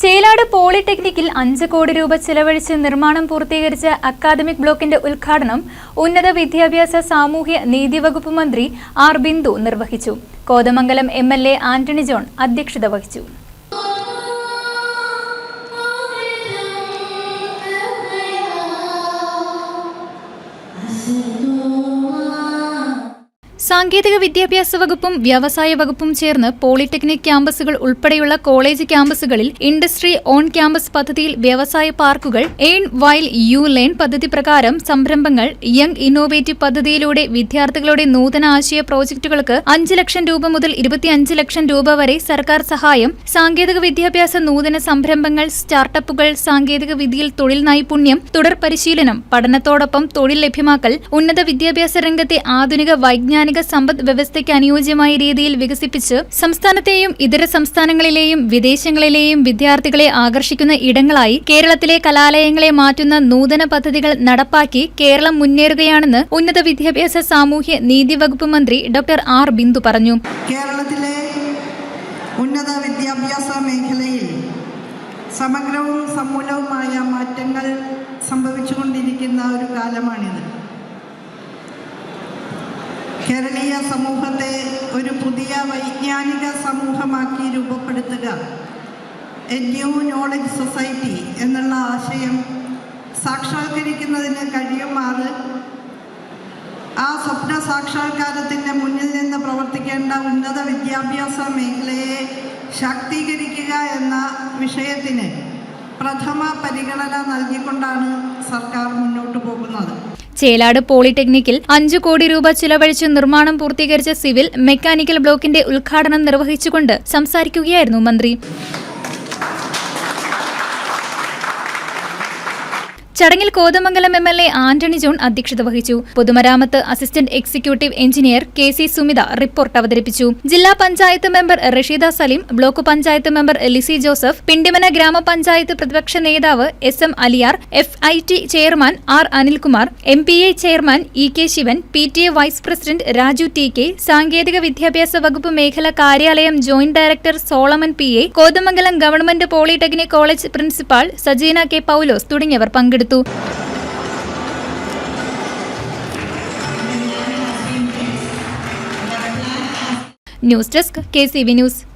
ചേലാട് പോളിടെക്നിക്കിൽ അഞ്ച് കോടി രൂപ ചെലവഴിച്ച് നിർമ്മാണം പൂർത്തീകരിച്ച അക്കാദമിക് ബ്ലോക്കിന്റെ ഉദ്ഘാടനം ഉന്നത വിദ്യാഭ്യാസ സാമൂഹ്യ നീതി വകുപ്പ് മന്ത്രി ആർ ബിന്ദു നിർവഹിച്ചു. കോതമംഗലം എം ആന്റണി ജോൺ അധ്യക്ഷത വഹിച്ചു. സാങ്കേതിക വിദ്യാഭ്യാസ വകുപ്പും വ്യവസായ വകുപ്പും ചേർന്ന് പോളിടെക്നിക് ക്യാമ്പസുകൾ ഉൾപ്പെടെയുള്ള കോളേജ് ക്യാമ്പസുകളിൽ ഇൻഡസ്ട്രി ഓൺ ക്യാമ്പസ് പദ്ധതിയിൽ വ്യവസായ പാർക്കുകൾ ഏൺ വൈൽ യു ലേൺ പദ്ധതി പ്രകാരം സംരംഭങ്ങൾ യങ് ഇന്നോവേറ്റീവ് പദ്ധതിയിലൂടെ വിദ്യാർത്ഥികളുടെ നൂതന ആശയ പ്രോജക്ടുകൾക്ക് അഞ്ച് ലക്ഷം രൂപ മുതൽ ഇരുപത്തിയഞ്ച് ലക്ഷം രൂപ വരെ സർക്കാർ സഹായം സാങ്കേതിക വിദ്യാഭ്യാസ നൂതന സംരംഭങ്ങൾ സ്റ്റാർട്ടപ്പുകൾ സാങ്കേതിക വിദ്യയിൽ തൊഴിൽ നൈപുണ്യം തുടർ പരിശീലനം പഠനത്തോടൊപ്പം തൊഴിൽ ലഭ്യമാക്കൽ ഉന്നത വിദ്യാഭ്യാസ രംഗത്തെ ആധുനിക വൈജ്ഞാനിക സമ്പദ് വ്യവസ്ഥയ്ക്ക് അനുയോജ്യമായ രീതിയിൽ വികസിപ്പിച്ച് സംസ്ഥാനത്തെയും ഇതര സംസ്ഥാനങ്ങളിലെയും വിദേശങ്ങളിലെയും വിദ്യാർത്ഥികളെ ആകർഷിക്കുന്ന ഇടങ്ങളായി കേരളത്തിലെ കലാലയങ്ങളെ മാറ്റുന്ന നൂതന പദ്ധതികൾ നടപ്പാക്കി കേരളം മുന്നേറുകയാണെന്ന് ഉന്നത വിദ്യാഭ്യാസ സാമൂഹ്യ നീതി വകുപ്പ് മന്ത്രി ഡോക്ടർ ആർ ബിന്ദു പറഞ്ഞു. കേരളത്തിലെ ഉന്നത വിദ്യാഭ്യാസ മേഖലയിൽ സമഗ്രവും സമൂലവുമായ മാറ്റങ്ങൾ സംഭവിച്ചുകൊണ്ടിരിക്കുന്ന ഒരു കാലമാണിത്. കേരളീയ സമൂഹത്തെ ഒരു പുതിയ വൈജ്ഞാനിക സമൂഹമാക്കി രൂപപ്പെടുത്തുക. എ ന്യൂ നോളജ് സൊസൈറ്റി എന്നുള്ള ആശയം സാക്ഷാത്കരിക്കുന്നതിന് കഴിയുമാറ് ആ സ്വപ്ന സാക്ഷാത്കാരത്തിന്റെ മുന്നിൽ നിന്ന് പ്രവർത്തിക്കേണ്ട ഉന്നത വിദ്യാഭ്യാസ മേഖലയെ ശാക്തീകരിക്കുക എന്ന വിഷയത്തിന് പ്രഥമ പരിഗണന നൽകിക്കൊണ്ടാണ് സർക്കാർ മുന്നോട്ട് പോകുന്നത്. ചേലാട് പോളിടെക്നിക്കിൽ അഞ്ചു കോടി രൂപ ചിലവഴിച്ച് നിർമ്മാണം പൂർത്തീകരിച്ച സിവിൽ മെക്കാനിക്കൽ ബ്ലോക്കിന്റെ ഉദ്ഘാടനം നിർവഹിച്ചുകൊണ്ട് സംസാരിക്കുകയായിരുന്നു മന്ത്രി. ചടങ്ങിൽ Kothamangalam M L A Antony John അധ്യക്ഷത വഹിച്ചു. പൊതുമരാമത്ത് assistant executive engineer K C Sumitha report അവതരിപ്പിച്ചു. ജില്ലാ panchayat member Rasheeda Saleem block panchayat member Lissy Joseph Pindimana ഗ്രാമപഞ്ചായത്ത് പ്രതിപക്ഷ നേതാവ് S M Aliyar F I T chairman R Anilkumar M P A chairman E K Sivan P T A vice president Raju T K സാങ്കേതിക വിദ്യാഭ്യാസ വകുപ്പ് മേഖല കാര്യാലയം joint director Solomon P A Kothamangalam government polytechnic college principal Sajeena K Paulose തുടങ്ങിയവർ പങ്കെടുത്തു. news desk K C V news